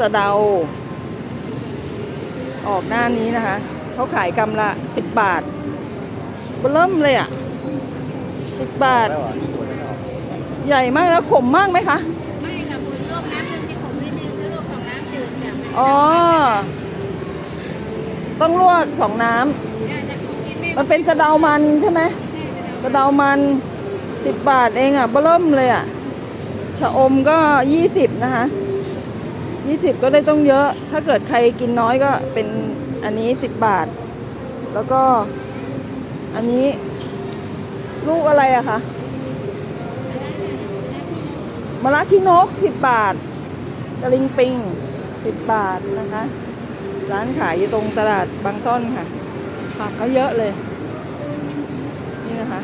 สะเดา ออกหน้านี้นะคะ เขาขายกำละสิบบาทเริ่มเลยอะสิบบาท ใหญ่มากแล้วขมมากไหมคะ ไม่ค่ะคุณลวกน้ำจนที่ผมนิดนึงแล้วลวกของน้ำจืดจ้ะอ๋อ ต้องลวกสองน้ได้จะคุณกินไม่ำมันเป็นสะเดามันใช่ไหมได้จะสะเดามันสิบบาทเองอะเริ่มเลยอะชะอมก็ยี่สิบนะคะ ยี่สิบก็ได้ต้องเยอะ ถ้าเกิดใครกินน้อยก็เป็นอันนี้สิบบาท แล้วก็อันนี้ลูกอะไรอะคะมะระที่นกสิบบาทตะลิงปิงสิบบาทนะคะ ร้านขายอยู่ตรงตลาดบางต้นค่ะผักเขาเยอะเลย นี่นะคะ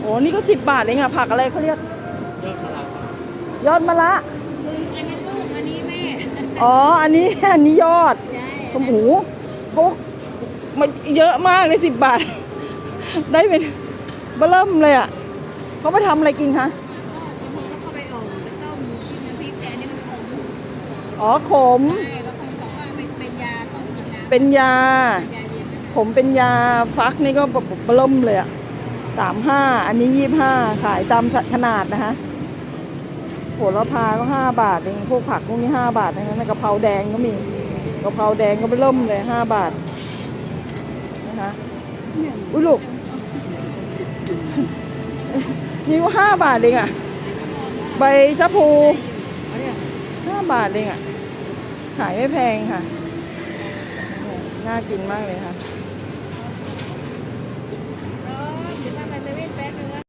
โอ้นี่ก็สิบบาทเองอะผักอะไรเขาเรียก ยอดมะระ คุณอันนี้ลูกอันนี้แม่ อ๋อ อันนี้ อันนี้ยอดใช่โอ้โหเขามันเยอะมากเลยสิบบาท ได้เป็นเบอเริ่มเลยอะเขาไปทำอะไรกินคะบางคนก็ไปอ่อมไปต้มกินน้ำพริกแต่อันนี้มันขมอ๋อขมใช่บางคนบอกว่าเป็นยาต้องกินน้ำเป็นยาขมเป็นยาฟักนี่ก็แบบเบอเริ่มเลยอะสามห้า อันนี้ยี่ห้าขายตามขนาดนะคะ โหระพาก็ห้าบาทเองพวกผักพวกนี้ห้าบาททั้งนั้นนะกะเพราแดงก็มีกะเพราแดงก็ไปเริ่มเลยห้าบาทนะคะอุ้ยลูกนี่ก็ห้าบาทเองอะ ใบชะพูห้าบาทเองอะ ขายไม่แพงค่ะ น่ากินมากเลยค่ะ